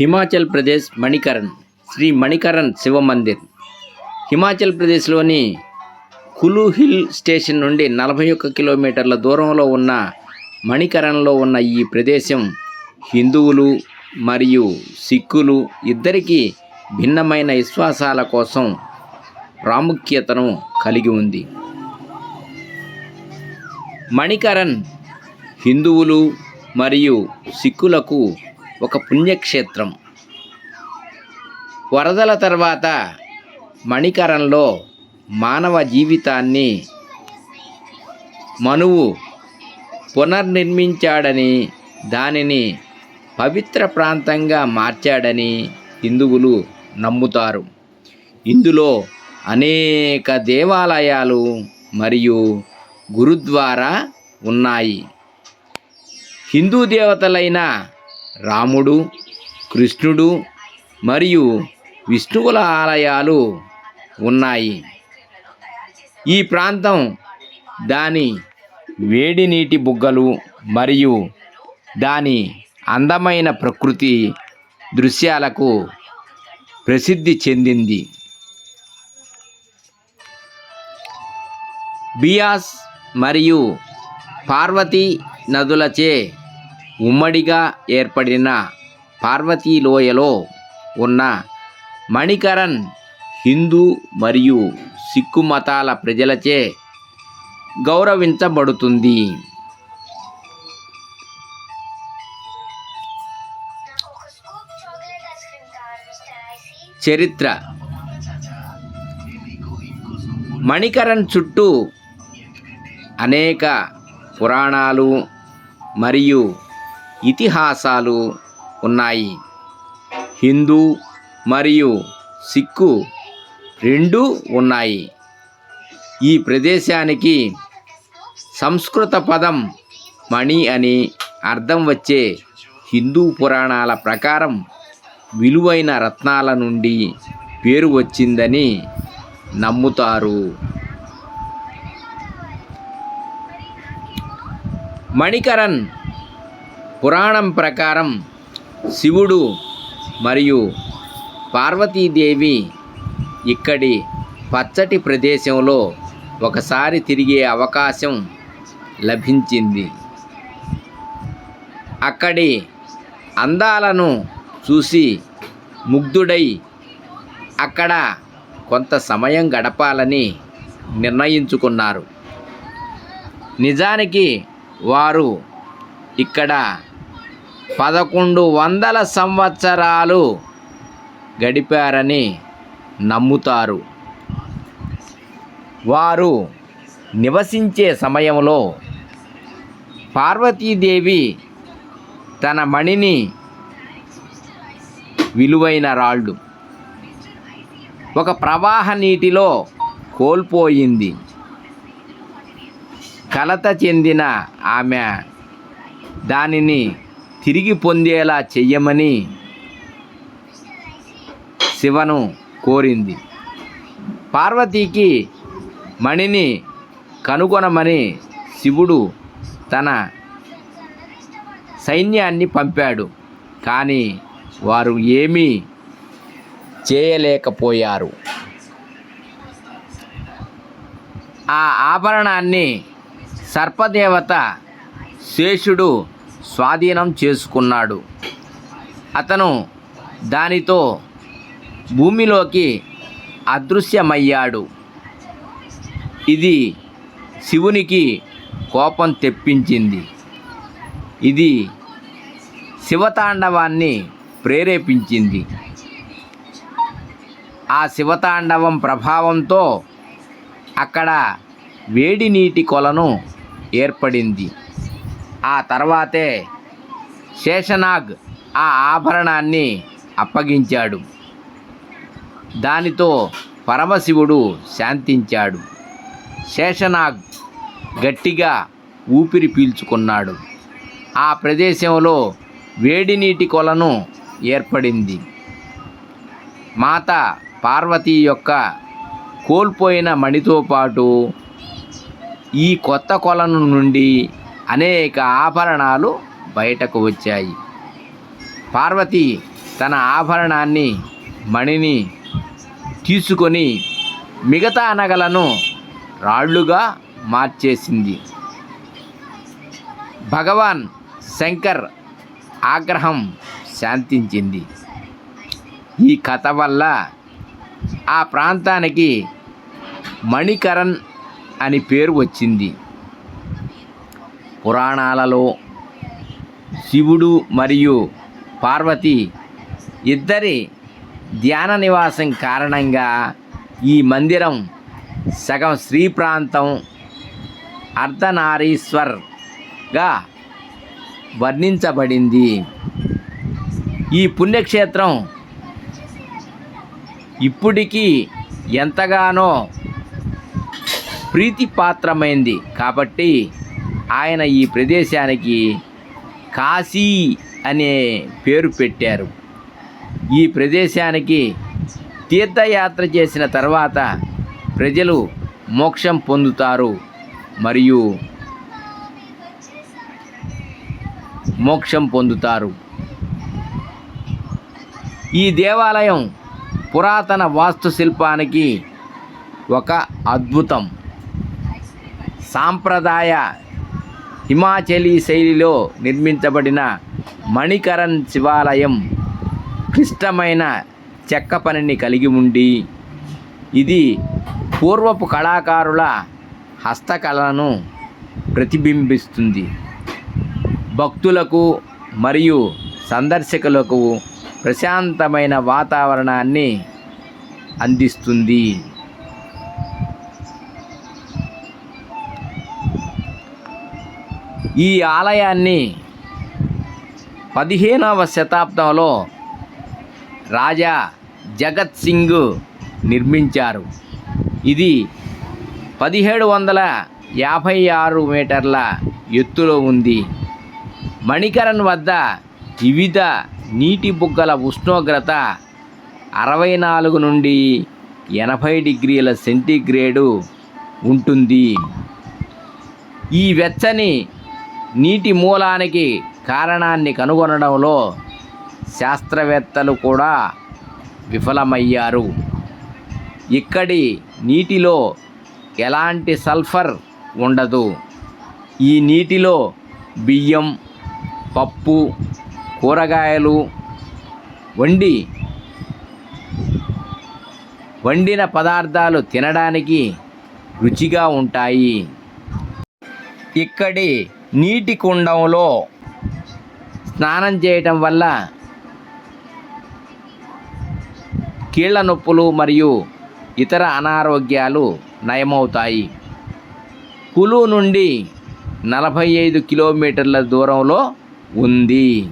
హిమాచల్ ప్రదేశ్ మణికరణ్ శ్రీ మణికరణ్ శివ మందిర్. హిమాచల్ ప్రదేశ్లోని కులు hill station నుండి నలభై ఒక్క కిలోమీటర్ల దూరంలో ఉన్న మణికరణ్లో ఉన్న ఈ ప్రదేశం హిందువులు మరియు సిక్కులు ఇద్దరికీ భిన్నమైన విశ్వాసాల కోసం ప్రాముఖ్యతను కలిగి ఉంది. మణికరణ్ హిందువులు మరియు సిక్కులకు ఒక పుణ్యక్షేత్రం. వరదల తర్వాత మణికరంలో మానవ జీవితాన్ని మనువు పునర్నిర్మించాడని దానిని పవిత్ర ప్రాంతంగా మార్చాడని హిందువులు నమ్ముతారు. ఇందులో అనేక దేవాలయాలు మరియు గురుద్వారా ఉన్నాయి. హిందూ దేవతలైన రాముడు కృష్ణుడు మరియు విష్ణువుల ఆలయాలు ఉన్నాయి. ఈ ప్రాంతం దాని వేడి నీటి బుగ్గలు మరియు దాని అందమైన ప్రకృతి దృశ్యాలకు ప్రసిద్ధి చెందింది. బియాస్ మరియు పార్వతీ నదులచే ఉమ్మడిగా ఏర్పడిన పార్వతీ లోయలో ఉన్న మణికరణ్ హిందూ మరియు సిక్కు మతాల ప్రజలచే గౌరవించబడుతుంది. చరిత్ర. మణికరణ్ చుట్టూ అనేక పురాణాలు మరియు ఇతిహాసాలు ఉన్నాయి. హిందూ మరియు సిక్కు రెండూ ఉన్నాయి. ఈ ప్రదేశానికి సంస్కృత పదం మణి అని అర్థం వచ్చే హిందూ పురాణాల ప్రకారం విలువైన రత్నాల నుండి పేరు వచ్చిందని నమ్ముతారు. మణికరణ్ పురాణం ప్రకారం శివుడు మరియు పార్వతీదేవి ఇక్కడి పచ్చటి ప్రదేశంలో ఒకసారి తిరిగే అవకాశం లభించింది. అక్కడి అందాలను చూసి ముగ్ధుడై అక్కడ కొంత సమయం గడపాలని నిర్ణయించుకున్నారు. నిజానికి వారు ఇక్కడ పదకొండు వందల సంవత్సరాలు గడిపారని నమ్ముతారు. వారు నివసించే సమయంలో పార్వతీదేవి తన మణిని విలువైన రాళ్ళు ఒక ప్రవాహ నీటిలో కోల్పోయింది. కలత చెందిన ఆమె దానిని తిరిగి పొందేలా చెయ్యమని శివను కోరింది. పార్వతీకి మణిని కనుగొనమని శివుడు తన సైన్యాన్ని పంపాడు. కానీ వారు ఏమీ చేయలేకపోయారు. ఆ ఆభరణాన్ని సర్పదేవత శేషుడు స్వాధీనం చేసుకున్నాడు. అతను దానితో భూమిలోకి అదృశ్యమయ్యాడు. ఇది శివునికి కోపం తెప్పించింది. ఇది శివతాండవాన్ని ప్రేరేపించింది. ఆ శివతాండవం ప్రభావంతో అక్కడ వేడి నీటి కొలను ఏర్పడింది. ఆ తర్వాతే శేషనాగ్ ఆ ఆభరణాన్ని అప్పగించాడు. దానితో పరమశివుడు శాంతించాడు. శేషనాగ్ గట్టిగా ఊపిరి పీల్చుకున్నాడు. ఆ ప్రదేశంలో వేడి నీటి కొలను ఏర్పడింది. మాత పార్వతీ యొక్క కోల్పోయిన మణితో పాటు ఈ కొత్త కొలను నుండి అనేక ఆభరణాలు బయటకు వచ్చాయి. పార్వతి తన ఆభరణాన్ని మణిని తీసుకొని మిగతా నగలను రాళ్ళుగా మార్చేసింది. భగవాన్ శంకర్ ఆగ్రహం శాంతించింది. ఈ కథ వల్ల ఆ ప్రాంతానికి మణికరణ్ అని పేరు వచ్చింది. పురాణాలలో శివుడు మరియు పార్వతి ఇద్దరి ధ్యాన నివాసం కారణంగా ఈ మందిరం సగం శ్రీ ప్రాంతం అర్ధనారీశ్వర్గా వర్ణించబడింది. ఈ పుణ్యక్షేత్రం ఇప్పటికీ ఎంతగానో ప్రీతిపాత్రమైంది కాబట్టి ఆయన ఈ ప్రదేశానికి కాశీ అనే పేరు పెట్టారు. ఈ ప్రదేశానికి తీర్థయాత్ర చేసిన తర్వాత ప్రజలు మోక్షం పొందుతారు మరియు మోక్షం పొందుతారు. ఈ దేవాలయం పురాతన వాస్తుశిల్పానికి ఒక అద్భుతం. సాంప్రదాయ హిమాచలీ శైలిలో నిర్మించబడిన మణికరణ్ శివాలయం క్లిష్టమైన చెక్క పనిని కలిగి ఉండి ఇది పూర్వపు కళాకారుల హస్తకళను ప్రతిబింబిస్తుంది. భక్తులకు మరియు సందర్శకులకు ప్రశాంతమైన వాతావరణాన్ని అందిస్తుంది. ఈ ఆలయాన్ని పదిహేనవ శతాబ్దంలో రాజా జగత్ సింగ్ నిర్మించారు. ఇది పదిహేడు వందల యాభై ఆరు మీటర్ల ఎత్తులో ఉంది. మణికరణ్ వద్ద వివిధ నీటి బుగ్గల ఉష్ణోగ్రత అరవై నాలుగు నుండి ఎనభై డిగ్రీల సెంటీగ్రేడు ఉంటుంది. ఈ వెచ్చని నీటి మూలానికి కారణాన్ని కనుగొనడంలో శాస్త్రవేత్తలు కూడా విఫలమయ్యారు. ఇక్కడి నీటిలో ఎలాంటి సల్ఫర్ ఉండదు. ఈ నీటిలో బియ్యం పప్పు కూరగాయలు వండి వండిన పదార్థాలు తినడానికి రుచిగా ఉంటాయి. ఇక్కడి నీటి కుండంలో స్నానం చేయటం వల్ల కీళ్ళ నొప్పులు మరియు ఇతర అనారోగ్యాలు నయమవుతాయి. కులు నుండి నలభై ఐదు కిలోమీటర్ల దూరంలో ఉంది.